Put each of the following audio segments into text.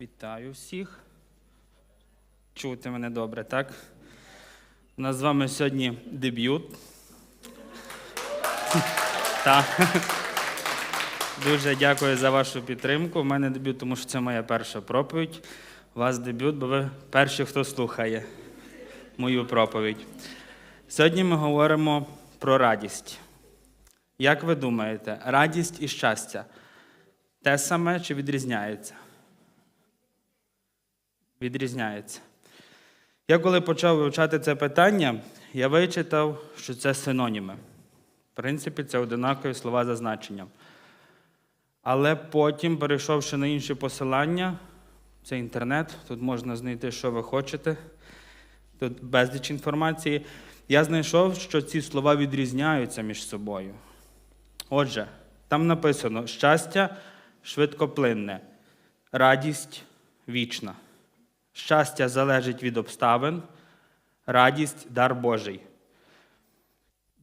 Вітаю всіх. Чути мене добре, так? У нас з вами сьогодні дебют. Так. Дуже дякую за вашу підтримку. У мене дебют, тому що це моя перша проповідь. У вас дебют, бо ви перші, хто слухає мою проповідь. Сьогодні ми говоримо про радість. Як ви думаєте, радість і щастя те саме чи відрізняється? Відрізняється. Я коли почав вивчати це питання, я вичитав, що це синоніми. В принципі, це одинакові слова за значенням. Але потім, перейшовши на інші посилання, це інтернет, тут можна знайти, що ви хочете, тут безліч інформації. Я знайшов, що ці слова відрізняються між собою. Отже, там написано щастя швидкоплинне, радість вічна. Щастя залежить від обставин, радість дар Божий.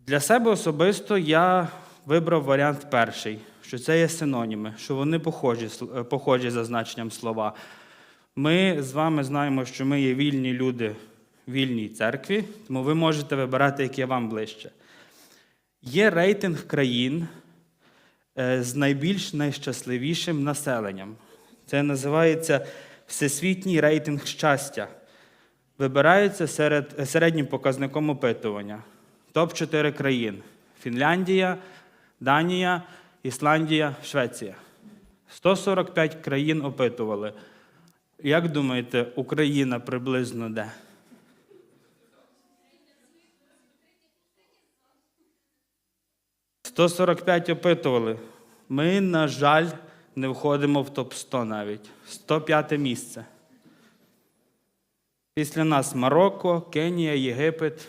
Для себе особисто я вибрав варіант перший, що це є синоніми, що вони похожі, е, похожі за значенням слова. Ми з вами знаємо, що ми є вільні люди вільній церкві, тому ви можете вибирати, яке вам ближче. Є рейтинг країн е, з найбільш найщасливішим населенням. Це називається Всесвітній рейтинг щастя. Вибирається серед, середнім показником опитування. Топ-4 країн: Фінляндія, Данія, Ісландія, Швеція. 145 країн опитували. Як думаєте, Україна приблизно де? – 145 опитували. Ми, на жаль, не входимо в топ-100 навіть. 105 місце. Після нас Марокко, Кенія, Єгипет.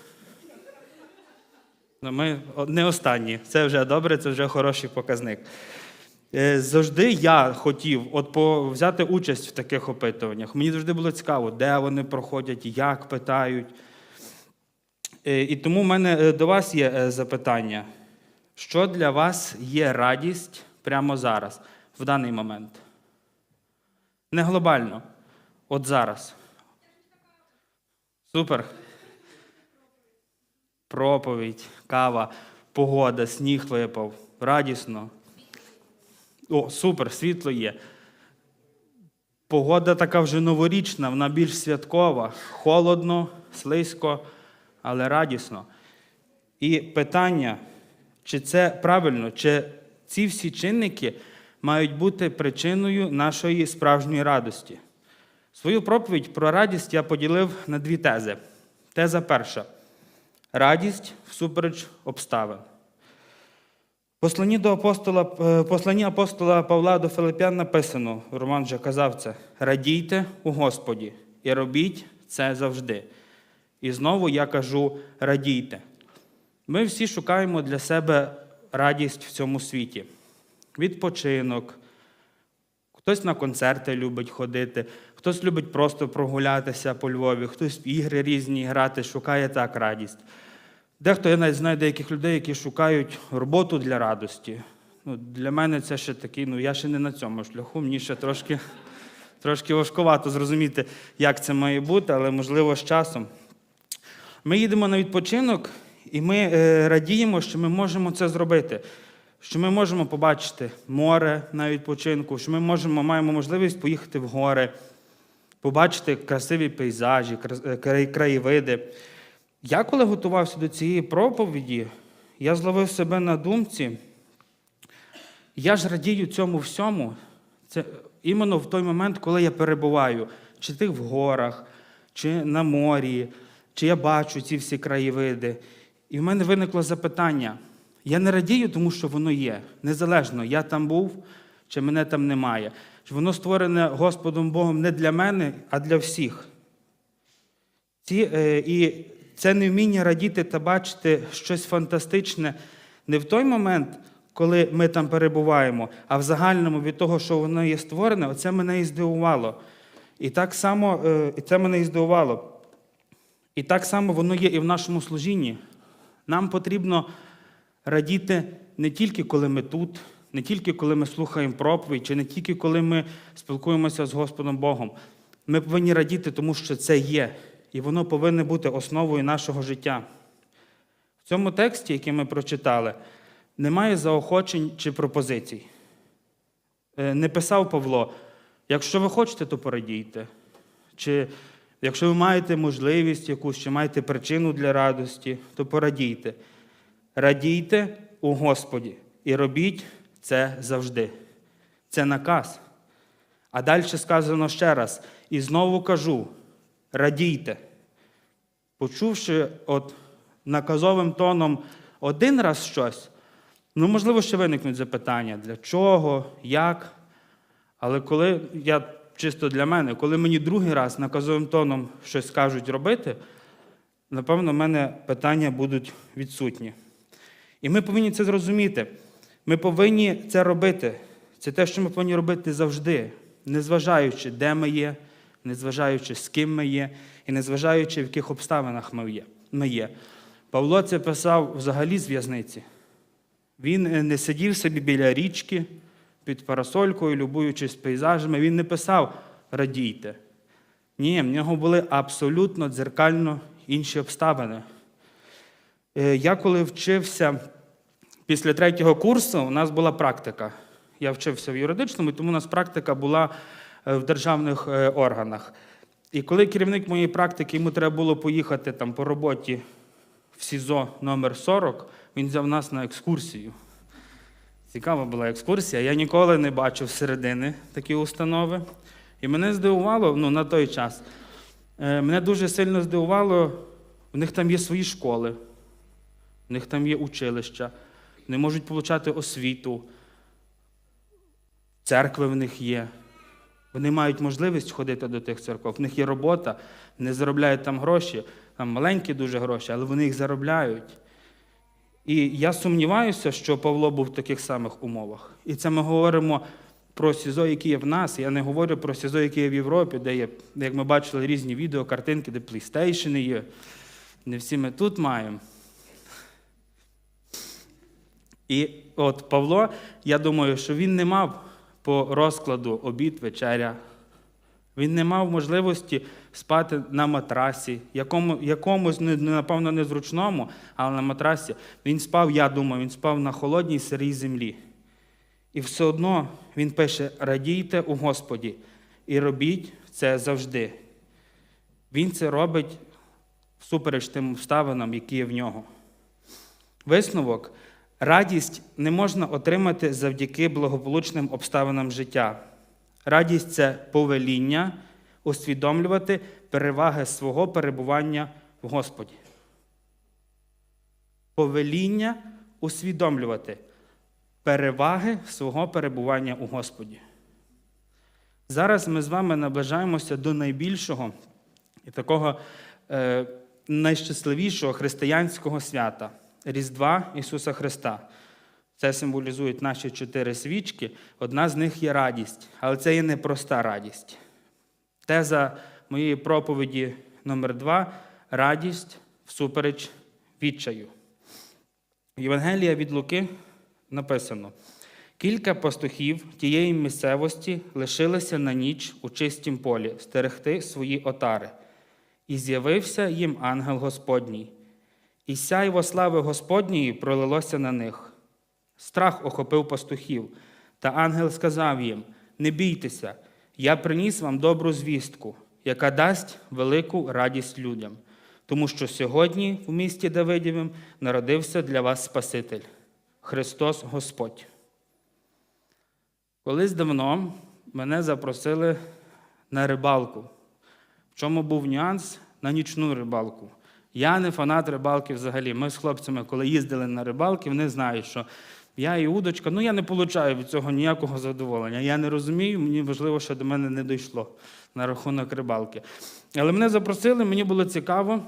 Ну, Ми не останні. Це вже добре, це вже хороший показник. Е, Завжди я хотів от взяти участь в таких опитуваннях. Мені завжди було цікаво, де вони проходять, як питають. Е, І тому в мене е, до вас є запитання. Що для вас є радість прямо зараз, в даний момент? Не глобально. От зараз. Супер. Проповідь, кава, погода, сніг випав. Радісно. О, супер, світло є. Погода така вже новорічна, вона більш святкова. Холодно, слизько, але радісно. І питання, чи це правильно, чи ці всі чинники мають бути причиною нашої справжньої радості? Свою проповідь про радість я поділив на дві тези. Теза перша радість всупереч обставин. Посланні до апостола, е, посланні апостола Павла до Филип'ян написано, Роман вже казав це: радійте у Господі і робіть це завжди. І знову я кажу: радійте. Ми всі шукаємо для себе радість в цьому світі. Відпочинок. Хтось на концерти любить ходити, хтось любить просто прогулятися по Львові, хтось в ігри різні грати, шукає так радість. Дехто я навіть знаю деяких людей, які шукають роботу для радості. Ну, для мене це ще такий, ну я ще не на цьому шляху, мені ще трошки, трошки важкувато зрозуміти, як це має бути, але можливо з часом. Ми їдемо на відпочинок, і ми е, радіємо, що ми можемо це зробити. Що ми можемо побачити море на відпочинку, що ми можемо, маємо можливість поїхати в гори, побачити красиві пейзажі, е, краєвиди. Я коли готувався до цієї проповіді, я зловив себе на думці, я ж радію цьому всьому. Це іменно в той момент, коли я перебуваю, чи ти в горах, чи на морі, чи я бачу ці всі краєвиди. І в мене виникло запитання. Я не радію, тому що воно є. Незалежно, я там був, чи мене там немає. Воно створене Господом Богом не для мене, а для всіх. Ці, е, і це невміння радіти та бачити щось фантастичне не в той момент, коли ми там перебуваємо, а в загальному від того, що воно є створене, оце мене і здивувало. І так само е, це мене і здивувало. І так само воно є і в нашому служінні. Нам потрібно радіти не тільки коли ми тут, Не тільки коли ми слухаємо проповідь, чи не тільки коли ми спілкуємося з Господом Богом. Ми повинні радіти, тому що це є, і воно повинно бути основою нашого життя. В цьому тексті, який ми прочитали, немає заохочень чи пропозицій. Е, Не писав Павло, якщо ви хочете, то порадійте. Чи якщо ви маєте можливість якусь, чи маєте причину для радості, то порадійте. Радійте у Господі і робіть це завжди. Це наказ. А далі сказано ще раз: і знову кажу: радійте. Почувши от наказовим тоном один раз щось, ну, можливо, ще виникнуть запитання, для чого, як. Але коли я чисто для мене, коли мені другий раз наказовим тоном щось скажуть робити, напевно, в мене питання будуть відсутні. І ми повинні це зрозуміти. Ми повинні це робити. Це те, що ми повинні робити завжди, незважаючи, де ми є, незважаючи, з ким ми є, і незважаючи, в яких обставинах ми є. Павло це писав взагалі з в'язниці. Він е, не сидів собі біля річки під парасолькою, любуючись пейзажами. Він не писав радійте. Ні, в нього були абсолютно дзеркально інші обставини. Е, Я коли вчився після третього курсу, у нас була практика. Я вчився в юридичному, тому у нас практика була е, в державних е, органах. І коли керівник моєї практики, йому треба було поїхати там по роботі в СІЗО номер 40, він взяв нас на екскурсію. Цікава була екскурсія. Я ніколи не бачив середини такі установи. І мене здивувало ну, на той час. Мене дуже сильно здивувало, в них там є свої школи, в них там є училища, вони можуть отримати освіту, церкви в них є. Вони мають можливість ходити до тих церков, в них є робота, вони заробляють там гроші, там маленькі дуже гроші, але вони їх заробляють. І я сумніваюся, що Павло був в таких самих умовах. І це ми говоримо про СІЗО, які є в нас. Я не говорю про СІЗО, які є в Європі, де є, як ми бачили, різні відео, картинки, де плейстейшени є. Не всі ми тут маємо. І от Павло, я думаю, що він не мав по розкладу обід, вечеря. Він не мав можливості спати на матрасі, якому, якомусь, напевно, незручному, але на матрасі. Він спав, я думаю, він спав на холодній сирій землі. І все одно він пише: радійте у Господі і робіть це завжди. Він це робить всупереч тим обставинам, які є в нього. Висновок: радість не можна отримати завдяки благополучним обставинам життя. Радість це повеління усвідомлювати переваги свого перебування в Господі. Повеління усвідомлювати переваги свого перебування у Господі. Зараз ми з вами наближаємося до найбільшого і такого е, найщасливішого християнського свята Різдва Ісуса Христа. Це символізують наші чотири свічки. Одна з них є радість, але це є не проста радість. Теза моєї проповіді номер два радість всупереч відчаю. Євангелія від Луки написано: кілька пастухів тієї місцевості лишилися на ніч у чистім полі стерегти свої отари, і з'явився їм ангел Господній. І сяйво слави Господньої пролилося на них. Страх охопив пастухів, та ангел сказав їм: Не бійтеся, я приніс вам добру звістку, яка дасть велику радість людям, тому що сьогодні в місті Давидівім народився для вас Спаситель, Христос Господь. Колись давно мене запросили на рибалку. В чому був нюанс? На нічну рибалку. Я не фанат рибалки взагалі. Ми з хлопцями, коли їздили на рибалки, вони знають, що я і удочка, ну я не получаю від цього ніякого задоволення. Я не розумію, мені важливо, що до мене не дійшло на рахунок рибалки. Але мене запросили, мені було цікаво.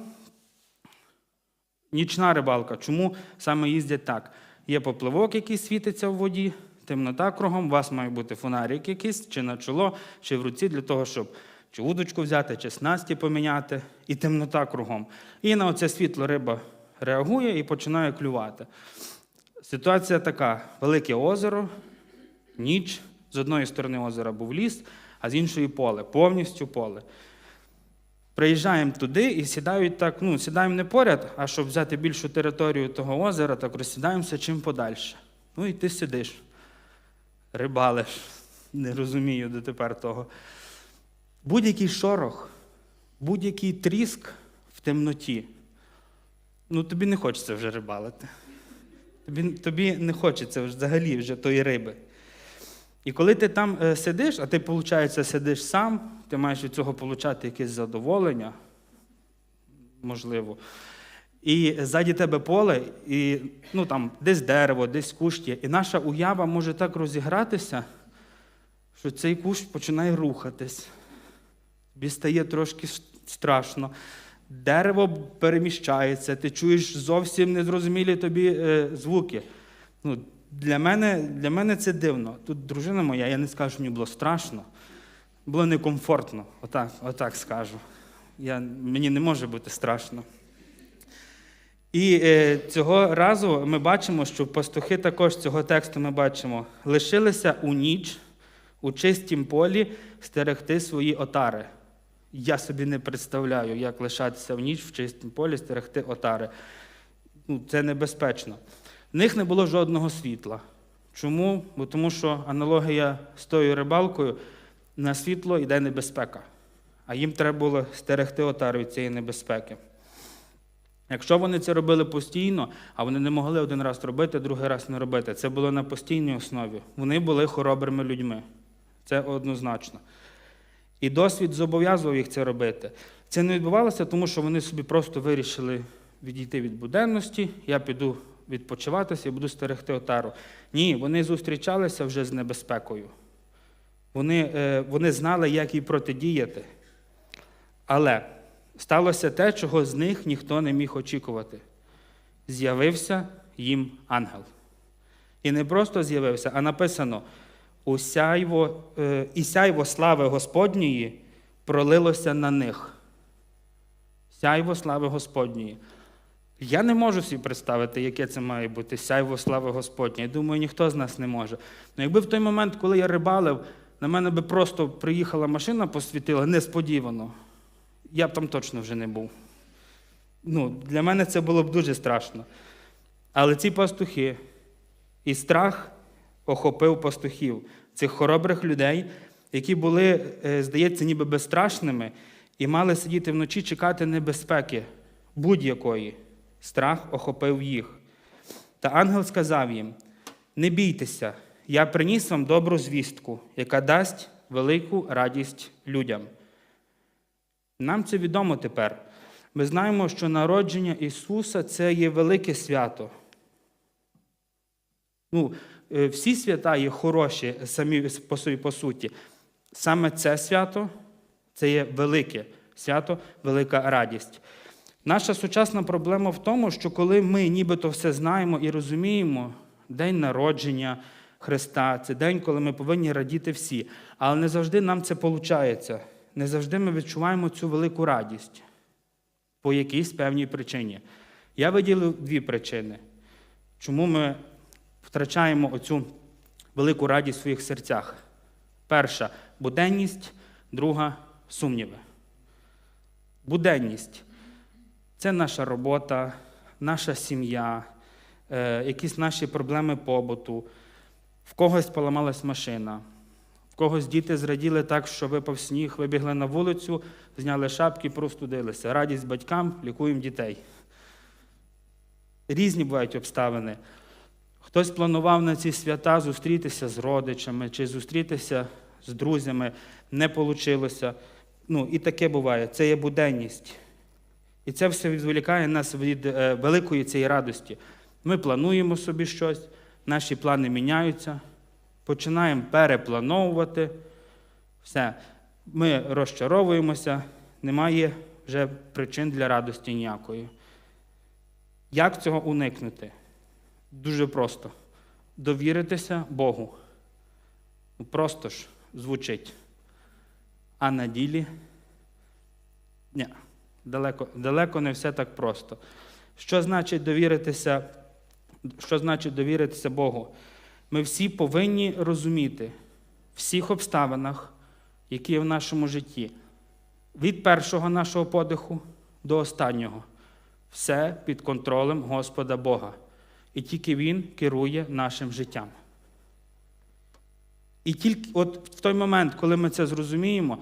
Нічна рибалка. Чому саме їздять так? Є попливок, який світиться в воді, темнота кругом, у вас має бути фонарик якийсь, чи на чоло, чи в руці, для того, щоб чи удочку взяти, чи снасті поміняти, і темнота кругом. І на оце світло риба реагує і починає клювати. Ситуація така: велике озеро, Ніч. З одної сторони озера був ліс, а з іншої поле, повністю поле. Приїжджаємо туди і сідають так, ну, сідаємо не поряд, а щоб взяти більшу територію того озера, так розсідаємося чим подальше. Ну і ти сидиш, рибалиш, не розумію дотепер того. Будь-який шорох, будь-який тріск в темноті, ну тобі не хочеться вже рибалити. Тобі, тобі не хочеться взагалі вже тої риби. І коли ти там е, сидиш, а ти, виходить, сидиш сам, ти маєш від цього отримати якесь задоволення, можливо. І ззаді тебе поле, і ну, там, десь дерево, десь кущ є. І наша уява може так розігратися, що цей кущ починає рухатись. Тобі стає трошки страшно. Дерево переміщається, ти чуєш зовсім незрозумілі тобі е, звуки. Ну, для, мене, для мене це дивно. Тут дружина моя, я не скажу, що мені було страшно, було некомфортно, отак, отак скажу. Я, мені не може бути страшно. І е, цього разу ми бачимо, що пастухи також цього тексту ми бачимо, лишилися у ніч у чистім полі стерегти свої отари. Я собі не представляю, як лишатися в ніч в чистім полі, стерегти отари. Ну, це небезпечно. В них не було жодного світла. Чому? Бо тому що аналогія з тою рибалкою на світло йде небезпека. А їм треба було стерегти отару від цієї небезпеки. Якщо вони це робили постійно, а вони не могли один раз робити, другий раз не робити, це було на постійній основі. Вони були хоробрими людьми. Це однозначно. І досвід зобов'язував їх це робити. Це не відбувалося, тому що вони собі просто вирішили відійти від буденності, я піду відпочиватися і буду стерегти отару. Ні, вони зустрічалися вже з небезпекою. Вони, е, вони знали, як їй протидіяти. Але сталося те, чого з них ніхто не міг очікувати. З'явився їм ангел. І не просто з'явився, а написано: «У е, і сяйво слави Господньої пролилося на них. Сяйво слави Господньої. Я не можу собі представити, яке це має бути сяйво слави Господньої. Думаю, ніхто з нас не може. Ну, якби в той момент, коли я рибалив, на мене би просто приїхала машина, посвітила несподівано, я б там точно вже не був. Ну, для мене це було б дуже страшно. Але ці пастухи і страх охопив пастухів, цих хоробрих людей, які були, е, здається, ніби безстрашними, і мали сидіти вночі, чекати небезпеки будь-якої. Страх охопив їх. Та ангел сказав їм: не бійтеся, я приніс вам добру звістку, яка дасть велику радість людям. Нам це відомо тепер. Ми знаємо, що народження Ісуса це є велике свято. Ну, всі свята є хороші самі по собі по суті. Саме це свято це є велике свято, велика радість. Наша сучасна проблема в тому, що коли ми нібито все знаємо і розуміємо, день народження Христа, це день, коли ми повинні радіти всі. Але не завжди нам це виходить. Не завжди ми відчуваємо цю велику радість по якійсь певній причині. Я виділив дві причини, чому ми втрачаємо оцю велику радість в своїх серцях. Перша буденність, друга сумніви. Буденність це наша робота, наша сім'я, е, якісь наші проблеми побуту. В когось поламалась машина, в когось діти зраділи так, що випав сніг, вибігли на вулицю, зняли шапки, простудилися. Радість батькам, лікуємо дітей. Різні бувають обставини. Хтось планував на ці свята зустрітися з родичами чи зустрітися з друзями, не вийшло. Ну, і таке буває. Це є буденність. І це все відволікає нас від е, великої цієї радості. Ми плануємо собі щось, наші плани міняються, починаємо переплановувати. Все, ми розчаровуємося, немає вже причин для радості ніякої. Як цього уникнути? Дуже просто. Довіритися Богу. Ну, Просто ж звучить. А на ділі ні, далеко, далеко не все так просто. Що значить довіритися, що значить довіритися Богу? Ми всі повинні розуміти в всіх обставинах, які є в нашому житті, від першого нашого подиху до останнього, все під контролем Господа Бога. І тільки Він керує нашим життям. І тільки от в той момент, коли ми це зрозуміємо,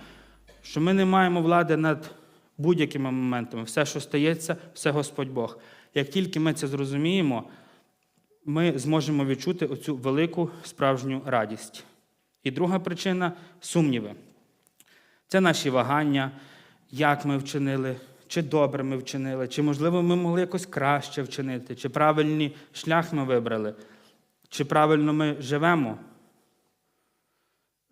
що ми не маємо влади над будь-якими моментами, все, що стається, все Господь Бог. Як тільки ми це зрозуміємо, ми зможемо відчути оцю велику справжню радість. І друга причина сумніви. Це наші вагання, як ми вчинили, чи добре ми вчинили, чи, можливо, ми могли якось краще вчинити, чи правильний шлях ми вибрали, чи правильно ми живемо.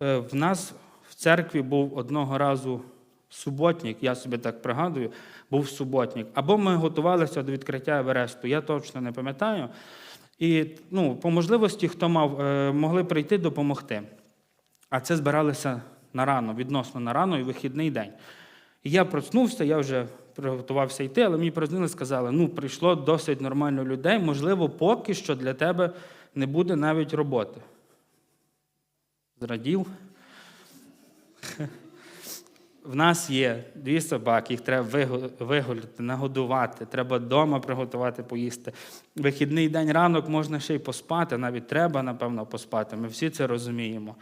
Е, В нас в церкві був одного разу суботник, я собі так пригадую, був суботник. Або ми готувалися до відкриття Евересту, я точно не пам'ятаю. І ну, по можливості, хто мав, е, могли прийти допомогти. А це збиралися на рано, відносно на рано і вихідний день. І я проснувся, я вже приготувався йти, але мені прознили, сказали, ну, прийшло досить нормально людей, можливо, поки що для тебе не буде навіть роботи. Зрадів. В нас є дві собаки, їх треба вигу- вигуляти, нагодувати, треба вдома приготувати поїсти. Вихідний день ранок можна ще й поспати, навіть треба, напевно, поспати. Ми всі це розуміємо.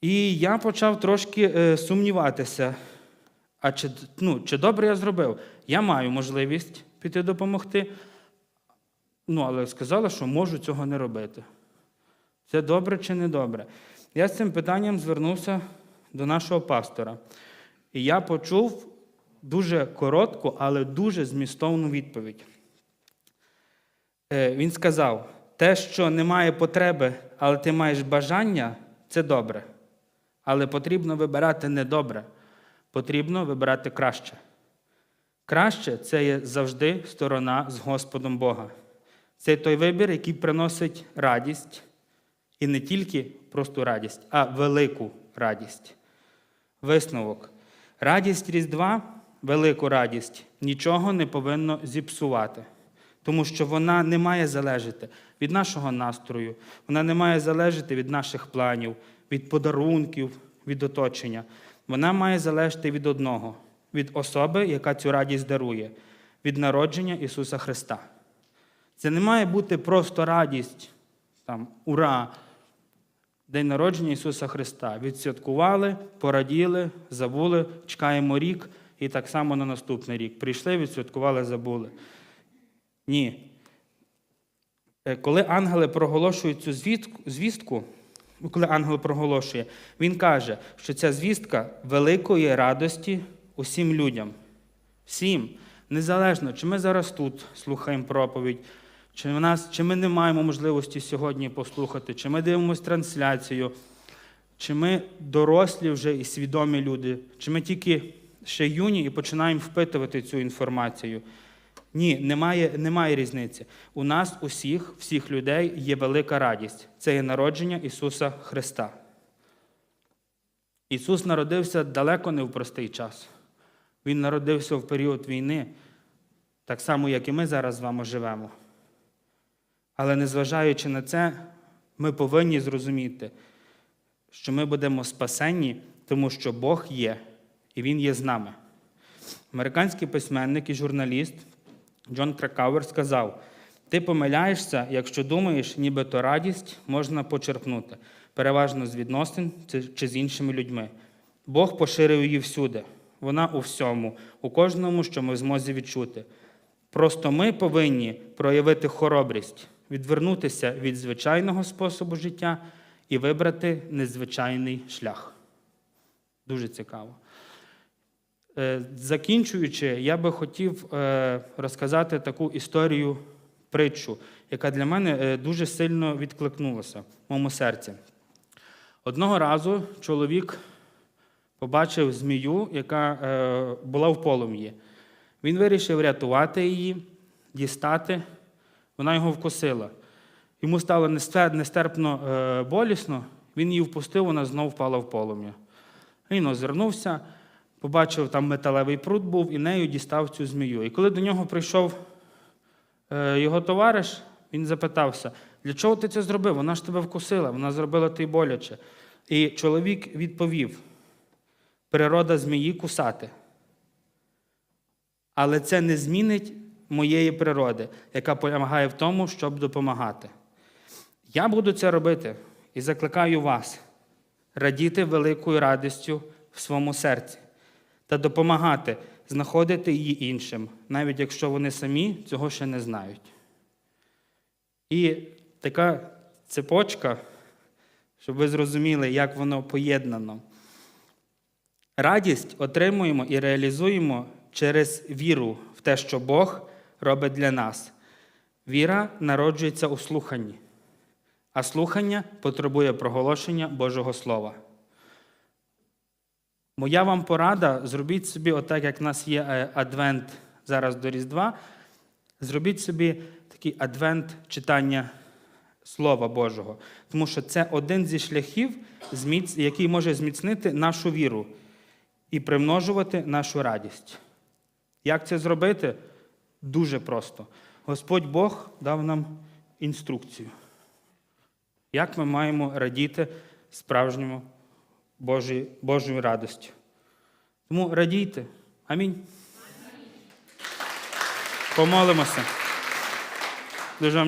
І я почав трошки е, сумніватися, а чи, ну, чи добре я зробив? Я маю можливість піти допомогти, ну, але сказали, що можу цього не робити. Це добре чи не добре? Я з цим питанням звернувся до нашого пастора. І я почув дуже коротку, але дуже змістовну відповідь. Е, Він сказав: те, що немає потреби, але ти маєш бажання, це добре. Але потрібно вибирати не добре, потрібно вибирати краще. Краще це є завжди сторона з Господом Бога. Це той вибір, який приносить радість, і не тільки просту радість, а велику радість. Висновок. Радість Різдва, велику радість, нічого не повинно зіпсувати, тому що вона не має залежати від нашого настрою, вона не має залежати від наших планів, від подарунків, від оточення. Вона має залежати від одного, від особи, яка цю радість дарує, від народження Ісуса Христа. Це не має бути просто радість, там, ура! День народження Ісуса Христа. Відсвяткували, пораділи, забули, чекаємо рік і так само на наступний рік. Прийшли, відсвяткували, забули. Ні. Е, Коли ангели проголошують цю звістку, коли ангел проголошує, він каже, що ця звістка великої радості усім людям. Всім. Незалежно, чи ми зараз тут слухаємо проповідь, чи, в нас, чи ми не маємо можливості сьогодні послухати, чи ми дивимося трансляцію, чи ми дорослі вже і свідомі люди, чи ми тільки ще юні і починаємо впитувати цю інформацію. Ні, немає, немає різниці. У нас, усіх, всіх людей, є велика радість. Це є народження Ісуса Христа. Ісус народився далеко не в простий час. Він народився в період війни, так само, як і ми зараз з вами живемо. Але незважаючи на це, ми повинні зрозуміти, що ми будемо спасенні, тому що Бог є, і Він є з нами. Американський письменник і журналіст Джон Кракауер сказав: ти помиляєшся, якщо думаєш, нібито радість можна почерпнути, переважно з відносин чи з іншими людьми. Бог поширив її всюди. Вона у всьому, у кожному, що ми в змозі відчути. Просто ми повинні проявити хоробрість, відвернутися від звичайного способу життя і вибрати незвичайний шлях. Дуже цікаво. Е, Закінчуючи, я би хотів е, розказати таку історію, притчу, яка для мене е, дуже сильно відкликнулася в моєму серці. Одного разу чоловік побачив змію, яка була в полум'ї. Він вирішив рятувати її, дістати. Вона його вкусила. Йому стало нестерпно болісно, він її впустив, вона знов впала в полум'я. Він озирнувся, побачив, там металевий пруд був і нею дістав цю змію. І коли до нього прийшов е, його товариш, він запитався: Для чого ти це зробив? Вона ж тебе вкусила, вона зробила тобі боляче. І чоловік відповів: природа змії кусати. Але це не змінить моєї природи, яка полягає в тому, щоб допомагати. Я буду це робити і закликаю вас радіти великою радістю в своєму серці та допомагати знаходити її іншим, навіть якщо вони самі цього ще не знають. І така цепочка, щоб ви зрозуміли, як воно поєднано. Радість отримуємо і реалізуємо через віру в те, що Бог робить для нас. Віра народжується у слуханні, а слухання потребує проголошення Божого Слова. Моя вам порада, зробіть собі, отак як в нас є е, адвент зараз до Різдва, зробіть собі такий адвент читання Слова Божого. Тому що це один зі шляхів, який може зміцнити нашу віру і примножувати нашу радість. Як це зробити? Дуже просто. Господь Бог дав нам інструкцію. Як ми маємо радіти справжньому Божій, Божою радістю. Тому радійте. Амінь. Помолимося. Дуже